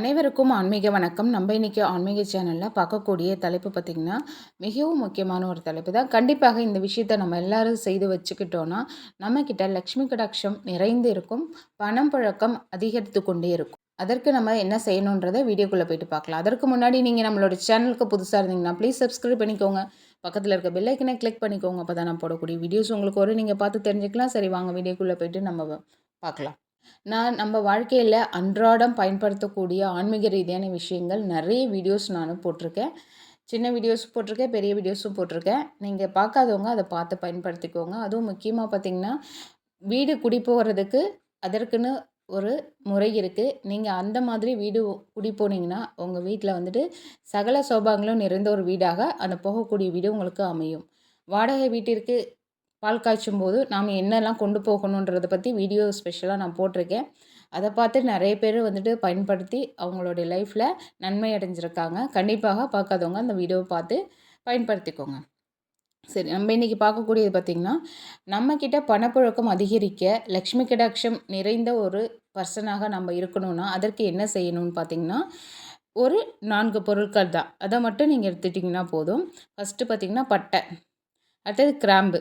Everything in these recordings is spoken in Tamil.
அனைவருக்கும் ஆன்மீக வணக்கம். நம்ம இன்றைக்கி ஆன்மீக சேனலில் பார்க்கக்கூடிய தலைப்பு பார்த்திங்கன்னா மிகவும் முக்கியமான ஒரு தலைப்பு தான். கண்டிப்பாக இந்த விஷயத்தை நம்ம எல்லோரும் செய்து வச்சுக்கிட்டோன்னா நம்மக்கிட்ட லக்ஷ்மி கடாட்சம் நிறைந்து இருக்கும். பணம் புழக்கம் அதிகரித்து கொண்டே இருக்கும். அதற்கு நம்ம என்ன செய்யணுன்றதை வீடியோக்குள்ளே போயிட்டு பார்க்கலாம். அதற்கு முன்னாடி நீங்கள் நம்மளோட சேனலுக்கு புதுசாக இருந்தீங்கன்னா ப்ளீஸ் சப்ஸ்கிரைப் பண்ணிக்கோங்க. பக்கத்தில் இருக்க பெல்லைக்கனை கிளிக் பண்ணிக்கோங்க. அப்போ தான் நான் போடக்கூடிய வீடியோஸ் உங்களுக்கு ஒரு நீங்கள் பார்த்து தெரிஞ்சுக்கலாம். சரி வாங்க வீடியோக்குள்ளே போயிட்டு நம்ம பார்க்கலாம். நான் நம்ம வாழ்க்கையில் அன்றாடம் பயன்படுத்தக்கூடிய ஆன்மீக ரீதியான விஷயங்கள் நிறைய வீடியோஸ் நானும் போட்டிருக்கேன். சின்ன வீடியோஸ் போட்டிருக்கேன் பெரிய வீடியோஸும் போட்டிருக்கேன். நீங்கள் பார்க்காதவங்க அதை பார்த்து பயன்படுத்திக்கோங்க. அதுவும் முக்கியமாக பார்த்திங்கன்னா வீடு குடி போகிறதுக்கு அதற்குன்னு ஒரு முறை இருக்குது நீங்கள் அந்த மாதிரி வீடு குடி போனீங்கன்னா உங்கள் வீட்டில் வந்துட்டு சகல சோபாங்களும் நிறைந்த ஒரு வீடாக அந்த போகக்கூடிய வீடு உங்களுக்கு அமையும். வாடகை வீட்டிற்கு பால் காய்ச்சும் போது நாம் என்னெல்லாம் கொண்டு போகணுன்றதை பற்றி வீடியோ ஸ்பெஷலாக நான் போட்டிருக்கேன். அதை பார்த்து நிறைய பேர் வந்துட்டு பயன்படுத்தி அவங்களுடைய லைஃப்பில் நன்மை அடைஞ்சிருக்காங்க. கண்டிப்பாக பார்க்காதவங்க அந்த வீடியோவை பார்த்து பயன்படுத்திக்கோங்க. சரி நம்ம இன்றைக்கி பார்க்கக்கூடியது பார்த்திங்கன்னா நம்மக்கிட்ட பணப்புழக்கம் அதிகரிக்க லக்ஷ்மி கடாட்சம் நிறைந்த ஒரு பர்சனாக நம்ம இருக்கணும்னா அதற்கு என்ன செய்யணும்னு பார்த்திங்கன்னா ஒரு நான்கு பொருட்கள் தான். அதை மட்டும் நீங்கள் எடுத்துட்டிங்கன்னா போதும். ஃபஸ்ட்டு பார்த்திங்கன்னா பட்டை அடுத்தது கிராம்பு.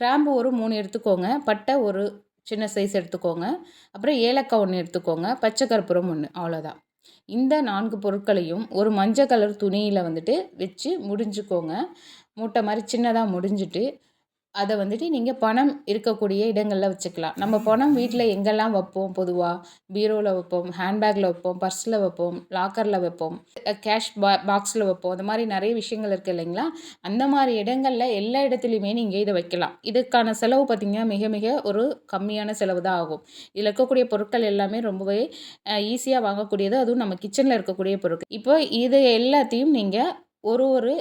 கிராம்பு ஒரு மூணு எடுத்துக்கோங்க பட்டை ஒரு சின்ன சைஸ் எடுத்துக்கோங்க அப்புறம் ஏலக்காய் ஒன்று எடுத்துக்கோங்க பச்சை கற்பூரம் ஒன்று அவ்வளோதான் இந்த நான்கு பொருட்களையும் ஒரு மஞ்சள் கலர் துணியில் வந்துட்டு வச்சு முடிஞ்சுக்கோங்க. மூட்டை மாதிரி சின்னதாக முடிஞ்சிட்டு அதை வந்துட்டு நீங்கள் பணம் இருக்கக்கூடிய இடங்களில் வச்சுக்கலாம். நம்ம பணம் வீட்டில் எங்கெல்லாம் வைப்போம் பொதுவாக பீரோவில் வைப்போம் ஹேண்ட்பேக்கில் வைப்போம் பர்ஸில் வைப்போம் லாக்கரில் வைப்போம் கேஷ் பா பாக்ஸில் வைப்போம். அந்த மாதிரி நிறைய விஷயங்கள் இருக்குது இல்லைங்களா? அந்த மாதிரி இடங்களில் எல்லா இடத்துலையுமே நீங்கள் இதை வைக்கலாம். இதுக்கான செலவு பார்த்திங்கன்னா மிக மிக ஒரு கம்மியான செலவு தான் ஆகும். இதில் இருக்கக்கூடிய பொருட்கள் எல்லாமே ரொம்பவே ஈஸியாக வாங்கக்கூடியது. அதுவும் நம்ம கிச்சனில் இருக்கக்கூடிய பொருட்கள். இப்போ இது எல்லாத்தையும் நீங்கள் ஒரு ஒரு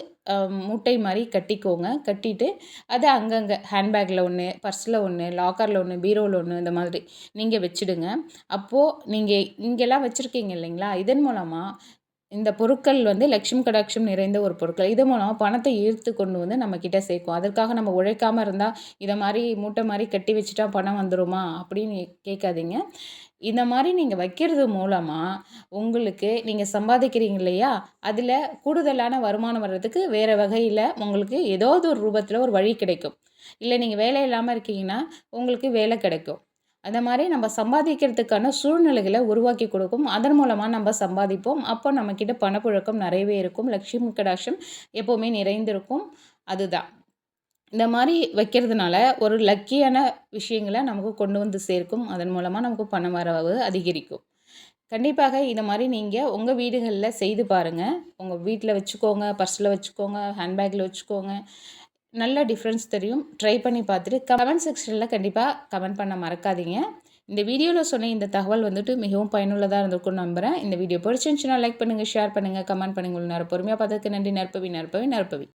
மூட்டை மாதிரி கட்டிக்கோங்க. கட்டிட்டு அதை அங்கங்கே ஹேண்ட்பேக்கில் ஒன்று பர்ஸில் ஒன்று லாக்கரில் ஒன்று பீரோவில் ஒன்று இந்த மாதிரி நீங்கள் வச்சுடுங்க. அப்போது நீங்கள் இங்கெல்லாம் வச்சுருக்கீங்க இல்லைங்களா? இதன் மூலமாக இந்த பொருட்கள் வந்து லக்ஷ்மி கடாட்சம் நிறைந்த ஒரு பொருட்கள். இது மூலமாக பணத்தை ஈர்த்து கொண்டு வந்து நம்மக்கிட்ட சேர்க்கும். அதற்காக நம்ம உழைக்காமல் இருந்தால் இதை மாதிரி மூட்டை மாதிரி கட்டி வச்சுட்டா பணம் வந்துடுமா அப்படின்னு கேட்காதீங்க. இந்த மாதிரி நீங்கள் வைக்கிறது மூலமாக உங்களுக்கு நீங்கள் சம்பாதிக்கிறீங்க இல்லையா? அதில் கூடுதலான வருமானம் வர்றதுக்கு வேறு வகையில் உங்களுக்கு ஏதாவது ஒரு ரூபத்தில் ஒரு வழி கிடைக்கும். இல்லை நீங்கள் வேலை இல்லாமல் இருக்கீங்கன்னா உங்களுக்கு வேலை கிடைக்கும். அந்த மாதிரி நம்ம சம்பாதிக்கிறதுக்கான சூழ்நிலைகளை உருவாக்கி கொடுக்கும். அதன் மூலமாக நம்ம சம்பாதிப்போம். அப்போ நம்மக்கிட்ட பணப்புழக்கம் நிறையவே இருக்கும். லக்ஷ்மி கடாட்சம் எப்போவுமே நிறைந்திருக்கும். அதுதான். இந்த மாதிரி வைக்கிறதுனால ஒரு லக்கியான விஷயங்களை நமக்கு கொண்டு வந்து சேர்க்கும். அதன் மூலமாக நமக்கு பண வரவு அதிகரிக்கும். கண்டிப்பாக இந்த மாதிரி நீங்கள் உங்கள் வீடுகளில் செய்து பாருங்கள் உங்கள் வீட்டில் வச்சுக்கோங்க பர்ஸில் வச்சுக்கோங்க ஹேண்ட்பேக்கில் வச்சுக்கோங்க. நல்ல டிஃப்ரென்ஸ் தெரியும். ட்ரை பண்ணி பார்த்துட்டு கமெண்ட் செக்ஷனில் கண்டிப்பாக கமெண்ட் பண்ண மறக்காதீங்க. இந்த வீடியோவில் சொன்ன இந்த தகவல் வந்துட்டு மிகவும் பயனுள்ளதாக இருந்திருக்கும் நம்புகிறேன் இந்த வீடியோ பிடிச்சிருந்துச்சுன்னா லைக் பண்ணுங்கள் ஷேர் பண்ணுங்கள் கமெண்ட் பண்ணுங்கள் நேரம் பொறுமையாக பார்த்ததுக்கு நன்றி. நற்பவி நற்பவி நற்பவி.